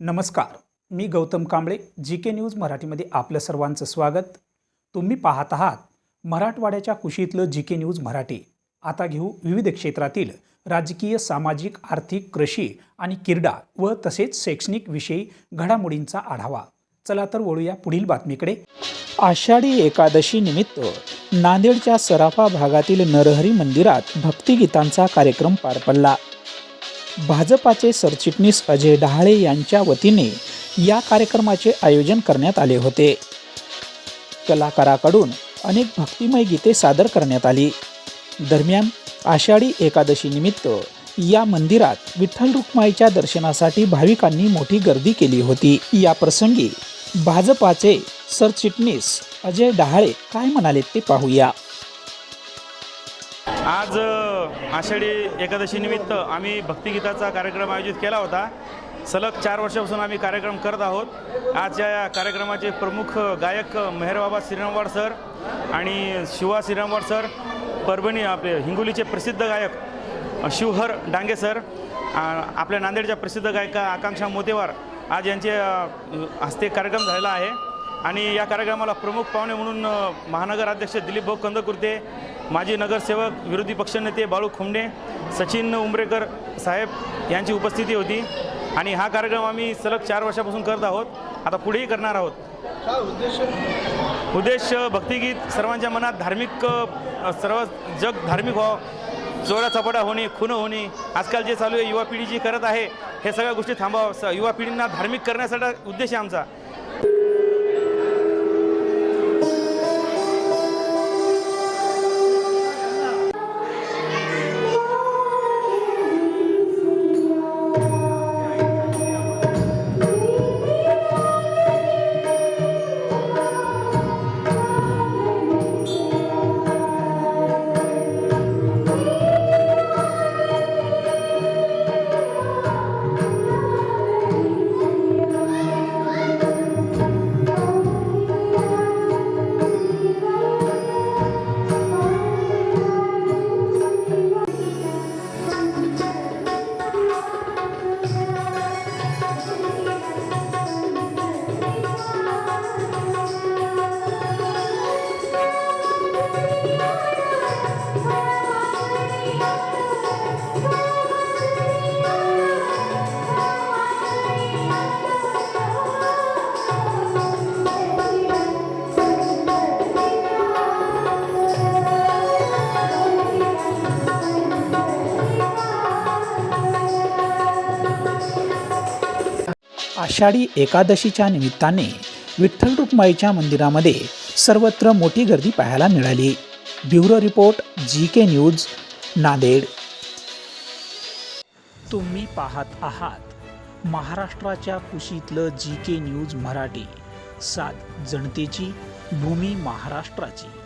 नमस्कार. मी Gautam Kamble G K news मराठीमध्ये आपलं सर्वांचं स्वागत. तुम्ही पाहत आहात मराठवाड्याच्या कुशीतलं जी के न्यूज मराठी. आता घेऊ विविध क्षेत्रातील राजकीय सामाजिक आर्थिक कृषी आणि क्रीडा व तसेच शैक्षणिक विषयी घडामोडींचा आढावा. चला तर वळूया पुढील बातमीकडे. आषाढी एकादशी निमित्त नांदेडच्या सराफा भागातील नरहरी मंदिरात भक्तिगीतांचा कार्यक्रम पार पडला. भाजपाचे सरचिटणीस अजय डहाळे यांच्या वतीने या कार्यक्रमाचे आयोजन करण्यात आले होते. कलाकाराकडून अनेक भक्तिमय गीते सादर करण्यात आली. दरम्यान आषाढी एकादशीनिमित्त या मंदिरात विठ्ठल रुक्माईच्या दर्शनासाठी भाविकांनी मोठी गर्दी केली होती. या प्रसंगी भाजपाचे सरचिटणीस अजय डहाळे काय म्हणाले ते पाहूया. आज आषाढी एकादशीनिमित्त आम्ही भक्तिगीताचा कार्यक्रम आयोजित केला होता. सलग चार वर्षापासून आम्ही कार्यक्रम करत आहोत. आजच्या या कार्यक्रमाचे प्रमुख गायक मेहरबाबा श्रीरामवाड सर आणि शिवा श्रीरामवाड सर परभणी आपले हिंगोलीचे प्रसिद्ध गायक शिवहर डांगे सर आपल्या नांदेडच्या प्रसिद्ध गायिका आकांक्षा मोतेवार आज यांचे हस्ते कार्यक्रम झालेला आहे. आणि या कार्यक्रमाला प्रमुख पाहुणे म्हणून महानगर अध्यक्ष दिलीप भाऊ कंदकुर्ते माजी नगरसेवक विरोधी पक्षनेते बाळू खुमणे सचिन उमरेकर साहेब यांची उपस्थिती होती. आणि हा कार्यक्रम आम्ही सलग चार वर्षापासून करत आहोत. आता पुढेही करणार आहोत. उद्देश? भक्तिगीत सर्वांच्या मनात धार्मिक सर्व जग धार्मिक व्हावं. चोरा चपाटा होणे खुनं होणे. आजकाल जे चालू आहे युवा पिढी जी करत आहे हे सगळ्या गोष्टी थांबावं. स- युवा पिढींना धार्मिक करण्यासाठी उद्देश आहे आमचा. आषाढी एकादशीच्या निमित्ताने विठ्ठल रुक्माईच्या मंदिरामध्ये सर्वत्र मोठी गर्दी पाहायला मिळाली. Bureau report G K news Nanded. तुम्ही पाहत आहात महाराष्ट्राच्या कुशीतलं जी के न्यूज मराठी. सात जनतेची भूमी महाराष्ट्राची.